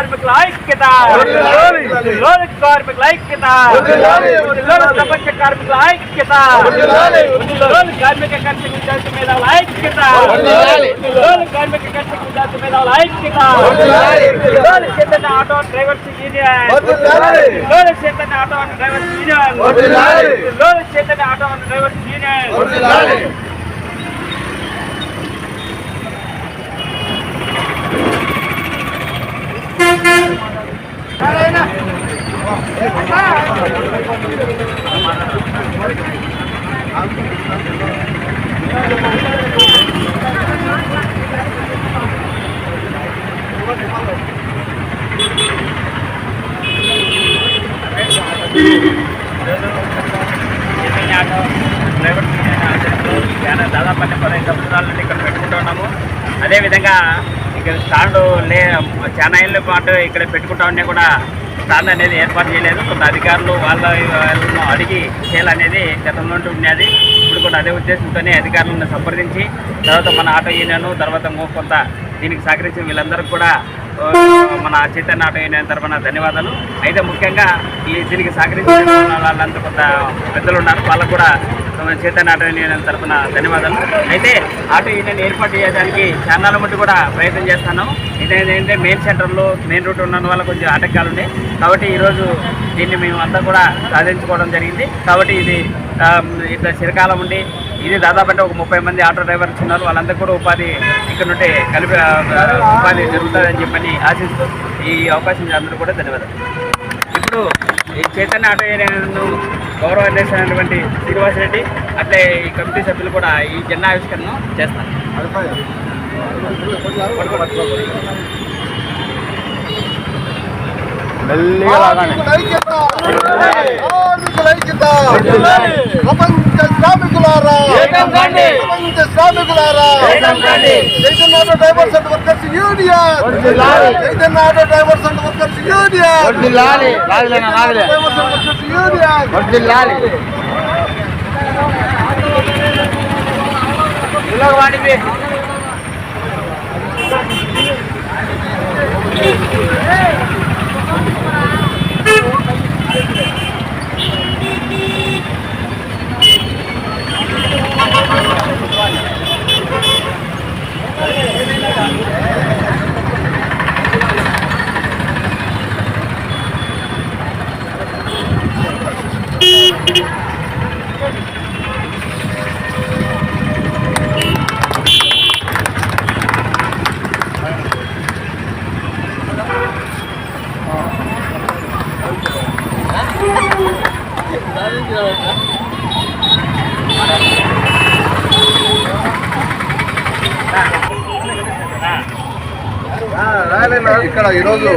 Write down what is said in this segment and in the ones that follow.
కార్మికుల ఐక్యత వర్ధిల్లాలి. లోన్ కార్మికుల ఐక్యత వర్ధిల్లాలి. లోన్ ప్రపంచ కార్మికుల ఐక్యత వర్ధిల్లాలి. లోన్ కార్మిక కర్షక విద్యార్థి మేధావుల ఐక్యత వర్ధిల్లాలి. లోన్ కార్మిక కర్షక విద్యార్థి మేధావుల ఐక్యత వర్ధిల్లాలి. లోన్ చైతన్య ఆటో డ్రైవర్స్ యూనియన్ వర్ధిల్లాలి. లోన్ చైతన్య ఆటో డ్రైవర్స్ యూనియన్ వర్ధిల్లాలి. లోన్ చైతన్య ఆటో డ్రైవర్స్ యూనియన్ వర్ధిల్లాలి. చైతన్య ఆటో డ్రైవర్స్ యూనియన్ ఆధ్వర్యంలో చాలా దాదాపు అన్ని పదిహేను ఇక్కడ పెట్టుకుంటున్నాము అదేవిధంగా ఇక్కడ స్టాండ్ లే చాలా ఏళ్ళ పాటు ఇక్కడ పెట్టుకుంటా ఉన్నా కూడా స్టాండ్ అనేది ఏర్పాటు చేయలేదు. కొంత అధికారులు వాళ్ళ అడిగి చేయాలనేది గతంలో ఉండేది ఉన్నది. ఇప్పుడు కూడా అదే ఉద్దేశంతోనే అధికారులను సంప్రదించి తర్వాత మన ఆటో యూనియన్ తర్వాత కొంత దీనికి సహకరించిన వీళ్ళందరికీ కూడా మన చైతన్య ఆటో యూనియన్ తరఫున ధన్యవాదాలు. అయితే ముఖ్యంగా ఈ దీనికి సహకరించిన వాళ్ళంతా కొంత పెద్దలు ఉన్నారు. వాళ్ళకు కూడా చైతన్య ఆటో యూనియన్ తరఫున ధన్యవాదాలు. అయితే ఆటో యూనియన్ ఏర్పాటు చేయడానికి చాలా మటు కూడా ప్రయత్నం చేస్తున్నాం. ఇదేంటంటే మెయిన్ సెంటర్లో మెయిన్ రూట్ ఉన్న వల్ల కొంచెం ఆటంకాలు ఉన్నాయి. కాబట్టి ఈరోజు దీన్ని మేము అంతా కూడా సాధించుకోవడం జరిగింది. కాబట్టి ఇది ఇట్లా చిరకాలం ఉండి ఇది దాదాపు అంటే ఒక ముప్పై మంది ఆటో డ్రైవర్స్ ఉన్నారు. వాళ్ళందరూ కూడా ఉపాధి ఇక్కడ నుండి కలిపి ఉపాధి జరుగుతుందని చెప్పని ఆశిస్తూ ఈ అవకాశం అందరూ కూడా ధన్యవాదాలు. ఇప్పుడు ఈ చైతన్య ఆటో ఏరియాను గౌరవ అధ్యక్షుడైనటువంటి శ్రీనివాస్ రెడ్డి అట్లే ఈ కమిటీ సభ్యులు కూడా ఈ జెండా ఆవిష్కరణ చేస్తారు. మెల్లిగా లాగానే. ప్రపంచ శ్రామికులారా. ప్రపంచ శ్రామికులారా. Chaitanya auto drivers and workers union. Chaitanya auto drivers and workers union. Drivers and workers union. ఇలాగ ఇక్కడ ఈరోజు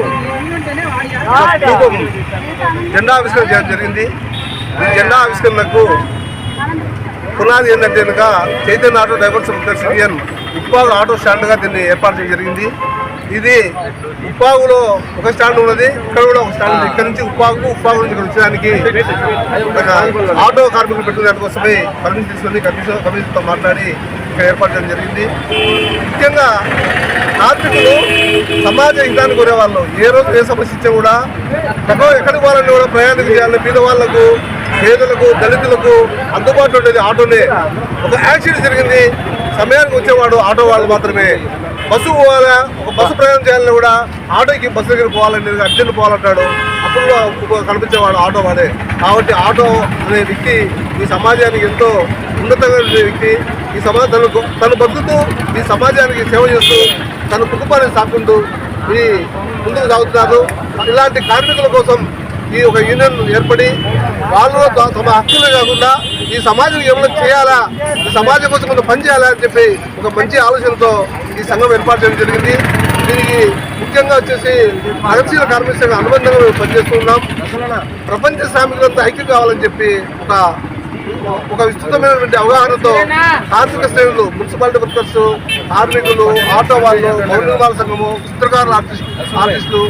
జెండా ఆవిష్కరణ జరిగింది. ఈ జెండా ఆవిష్కరణకు పునాది ఏంటంటే కనుక Chaitanya auto drivers workers auto స్టాండ్గా దీన్ని ఏర్పాటు చేయడం జరిగింది. ఇది ఉప్పాగులో ఒక స్టాండ్ ఉన్నది ఇక్కడ కూడా ఒక స్టాండ్ ఉంది. ఇక్కడ నుంచి ఉప్పాగు ఉప్పాగు నుంచి ఇక్కడ వచ్చేదానికి ఆటో కార్మికులు పెట్టిన దానికోసమే పర్మిషన్ తీసుకొని కమిషన్ కమిషన్తో మాట్లాడి ఇక్కడ ఏర్పాటు చేయడం జరిగింది. ముఖ్యంగా కార్మికులు సమాజ హితాన్ని కోరేవాళ్ళు. ఏ రోజు ఏ సమస్య ఇచ్చా కూడా ఎక్కడో ఎక్కడికి పోవాలని కూడా ప్రయాణం చేయాలి. పేద వాళ్ళకు పేదలకు దళితులకు అందుబాటులో ఉండేది ఆటోనే ఒక యాక్సిడెంట్ జరిగింది. సమయానికి వచ్చేవాడు ఆటో వాళ్ళు మాత్రమే. బస్సు పోవాలా? ఒక బస్సు ప్రయాణం చేయాలని కూడా ఆటోకి బస్సు దగ్గర పోవాలని అర్జెంట్ పోవాలంటాడు. అప్పుడు కనిపించేవాడు ఆటో వాడే. కాబట్టి ఆటో అనే వ్యక్తి ఈ సమాజానికి ఎంతో ఉన్నతంగా వ్యక్తి. ఈ సమాజ తను తను బతుకుతూ ఈ సమాజానికి సేవ చేస్తూ తన కుటుంబాన్ని సాకుంటూ ఈ ముందుకు సాగుతున్నారు. ఇలాంటి కార్మికుల కోసం ఈ ఒక యూనియన్ ఏర్పడి వాళ్ళు తమ హక్కులే కాకుండా ఈ సమాజానికి ఏమైనా చేయాలా? ఈ సమాజం కోసం కొంత పని చేయాలా అని చెప్పి ఒక మంచి ఆలోచనతో ఈ సంఘం ఏర్పాటు చేయడం జరిగింది. దీనికి ముఖ్యంగా వచ్చేసి అగర్శీల కార్మిక సంఘం అనుబంధంగా మేము పనిచేస్తూ ఉన్నాం. ప్రపంచ శ్రామికులంతా ఐక్యం కావాలని చెప్పి ఒక ఒక విస్తృతమైనటువంటి అవగాహనతో కార్మిక శ్రేణులు మున్సిపాలిటీ వర్కర్స్ కార్మికులు ఆటో వాళ్ళు భవన నిర్మాణ సంఘము చిత్రకారుల ఆర్టిస్ట్ ఆర్టిస్టులు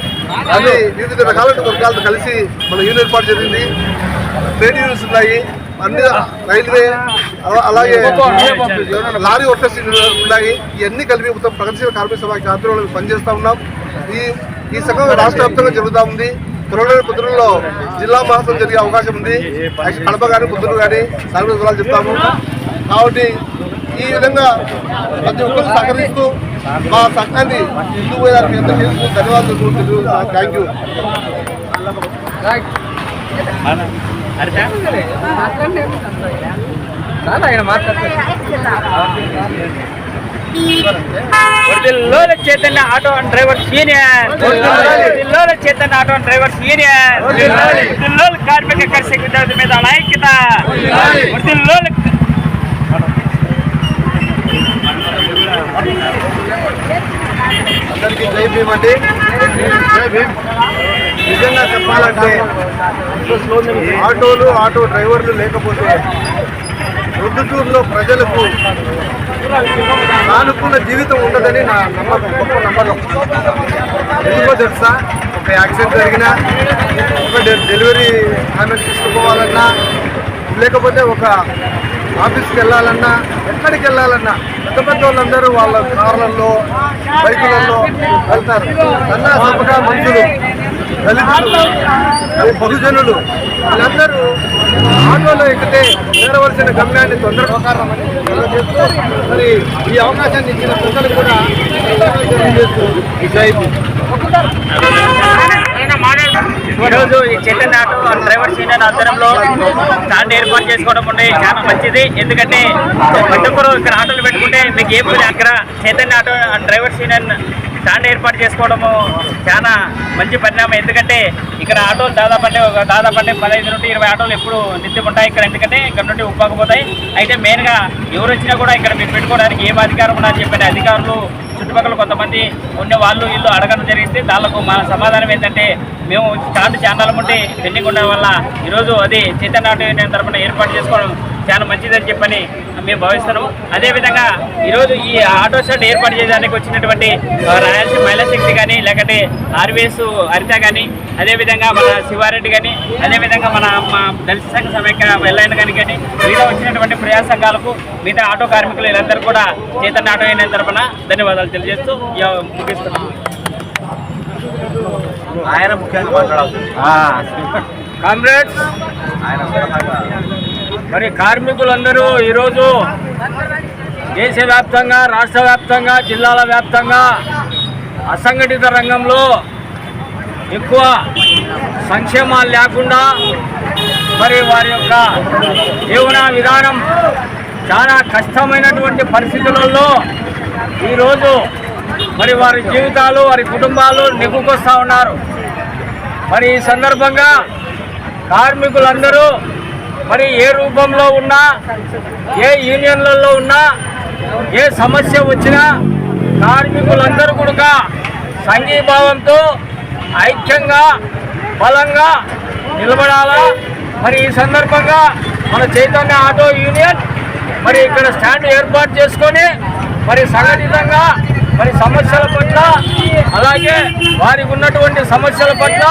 అన్ని వివిధ రకాల వర్గాలతో కలిసి మన యూనియన్ ఏర్పాటు జరిగింది. ట్రేడ్ యూనియన్స్ ఉన్నాయి. అన్ని రైల్వే అలా- అలాగే లారీ వర్కర్స్ ఉన్నాయి. ఇవన్నీ కలిపి మొత్తం ప్రగతిశీల కార్మిక సభకి ఆధ్వర్యంలో పనిచేస్తూ ఉన్నాం. ఈ ఈ సంఘం రాష్ట్ర వ్యాప్తంగా జరుగుతూ ఉంది. త్వరలో పుత్రుల్లో జిల్లా మహాసం జరిగే అవకాశం ఉంది. కడప కానీ పుత్తూరు కానీ సాగులు కులాలు చెప్తాము. కాబట్టి ఈ విధంగా ప్రతి ఒక్కరు సహకరిస్తూ మా సంఘాన్ని ముందుకు పోయేదానికి ఎంత ధన్యవాదాలు. Thank you Haritha వడిదిల్లోల Chaitanya auto and drivers union వడిదిల్లోల Chaitanya auto and drivers union వడిదిల్లోల కార్మిక కర్షక విద్యార్థి మీద ఐక్యత వడిదిల్లోల అందరికీ జై భీమ్ అండి. జై భీమ్. నిజంగా చెప్పాలంటే ఆటోలు ఆటో డ్రైవర్లు లేకపోతే ప్రొద్దుటూరులో ప్రజలకు సానుకూల జీవితం ఉండదని నా నమ్మకం గొప్ప నమ్మకం. ఎందుకో తెలుసా? ఒక యాక్సిడెంట్ జరిగినా ఒక డెలివరీ ఆమె తీసుకుపోవాలన్నా లేకపోతే ఒక ఆఫీస్కి వెళ్ళాలన్నా ఎక్కడికి వెళ్ళాలన్నా పెద్ద పెద్ద వాళ్ళందరూ వాళ్ళ కార్లలో బైకులలో వెళ్తారు. అన్నా సపగా మనుషులు దళితులు బహుజనులు వీళ్ళందరూ ఆటోలో ఎక్కితే చేరవలసిన గమ్యాన్ని తొందరపకారమని తెలియజేస్తూ మరి ఈ అవకాశాన్ని ఇచ్చిన ప్రజలు కూడా ధన్యవాదాలు ఈరోజు ఈ Chaitanya auto and drivers union ఆధ్వర్యంలో స్టాండ్ ఏర్పాటు చేసుకోవడం ఉండే చాలా మంచిది. ఎందుకంటే ప్రతి ఒక్కరు ఇక్కడ ఆటోలు పెట్టుకుంటే మీకు ఏ పని అక్కడ. Chaitanya auto and drivers union stand ఏర్పాటు చేసుకోవడము చాలా మంచి పరిణామం. ఎందుకంటే ఇక్కడ ఆటోలు దాదాపు అంటే ఒక దాదాపు అంటే పదహైదు నుండి ఇరవై ఆటోలు ఎప్పుడు నిత్యం ఉంటాయి ఇక్కడ. ఎందుకంటే ఇక్కడ నుండి ఉప్పకపోతాయి అయితే మెయిన్గా ఎవరు వచ్చినా కూడా ఇక్కడ మీరు పెట్టుకోవడానికి ఏం అధికారం ఉన్నా చెప్పిన అధికారులు చుట్టుపక్కల కొంతమంది ఉన్న వాళ్ళు వీళ్ళు అడగడం జరిగింది. దానికి మా సమాధానం ఏంటంటే మేము స్టాండ్ ఛానల్ ఉంటే పెండింగ్ ఉండడం వల్ల ఈరోజు అది చైతన్య తరఫున ఏర్పాటు చేసుకోవడం చాలా మంచిదని చెప్పని మేము భావిస్తున్నాము. అదేవిధంగా ఈరోజు ఈ ఆటో స్టాండ్ ఏర్పాటు చేయడానికి వచ్చినటువంటి రాయలసీమ మహిళా శక్తి కానీ లేకపోతే ఆర్వీఎస్ హరిత కానీ అదేవిధంగా మన శివారెడ్డి కానీ అదేవిధంగా మన మా దళిత సంఘ సమైక్య వెళ్ళైన కానీ కానీ మిగతా వచ్చినటువంటి ప్రజా సంఘాలకు మిగతా ఆటో కార్మికులు వీళ్ళందరూ కూడా చైతన్య ఆటో యూనియన్ తరఫున ధన్యవాదాలు తెలియజేస్తూ ఇక ముగిస్తున్నాం. ఆయన ముఖ్యంగా మాట్లాడాలి. కామ్రేడ్స్ మరి కార్మికులందరూ ఈరోజు దేశవ్యాప్తంగా రాష్ట్ర వ్యాప్తంగా జిల్లాల వ్యాప్తంగా అసంఘటిత రంగంలో ఎక్కువ సంక్షేమాలు లేకుండా మరి వారి యొక్క జీవన విధానం చాలా కష్టమైనటువంటి పరిస్థితులలో ఈరోజు మరి వారి జీవితాలు వారి కుటుంబాలు నెగ్గుకొస్తూ ఉన్నారు. మరి ఈ సందర్భంగా కార్మికులందరూ మరి ఏ రూపంలో ఉన్నా ఏ యూనియన్లలో ఉన్నా ఏ సమస్య వచ్చినా కార్మికులందరూ కూడా సంఘీభావంతో ఐక్యంగా బలంగా నిలబడాలా? మరి ఈ సందర్భంగా మన చైతన్య ఆటో యూనియన్ మరి ఇక్కడ స్టాండ్ ఏర్పాటు చేసుకొని మరి సంఘటితంగా మరి సమస్యల పట్ల అలాగే వారికి ఉన్నటువంటి సమస్యల పట్ల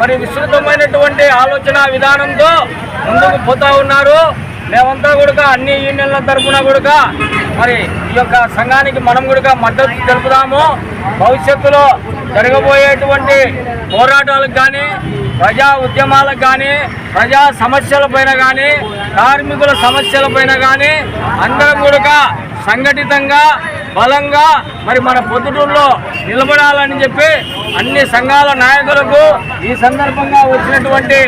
మరి విస్తృతమైనటువంటి ఆలోచన విధానంతో ముందుకు పోతా ఉన్నారు మేమంతా కూడా అన్ని యూనియన్ల తరఫున కూడా మరి ఈ యొక్క సంఘానికి మనం కూడా మద్దతు తెలుపుదాము. భవిష్యత్తులో జరగబోయేటువంటి పోరాటాలకు కానీ ప్రజా ఉద్యమాలకు కానీ ప్రజా సమస్యలపైన కానీ కార్మికుల సమస్యలపైన కానీ అందరం కూడా సంఘటితంగా బలంగా మరి మన పొద్దుటూరులో నిలబడాలని చెప్పి అన్ని సంఘాల నాయకులకు ఈ సందర్భంగా వచ్చినటువంటి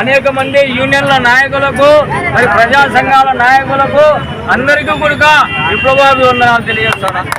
అనేక మంది యూనియన్ల నాయకులకు మరి ప్రజా సంఘాల నాయకులకు అందరికీ కూడా విప్లవాభివందనాలు తెలియజేస్తున్నాను.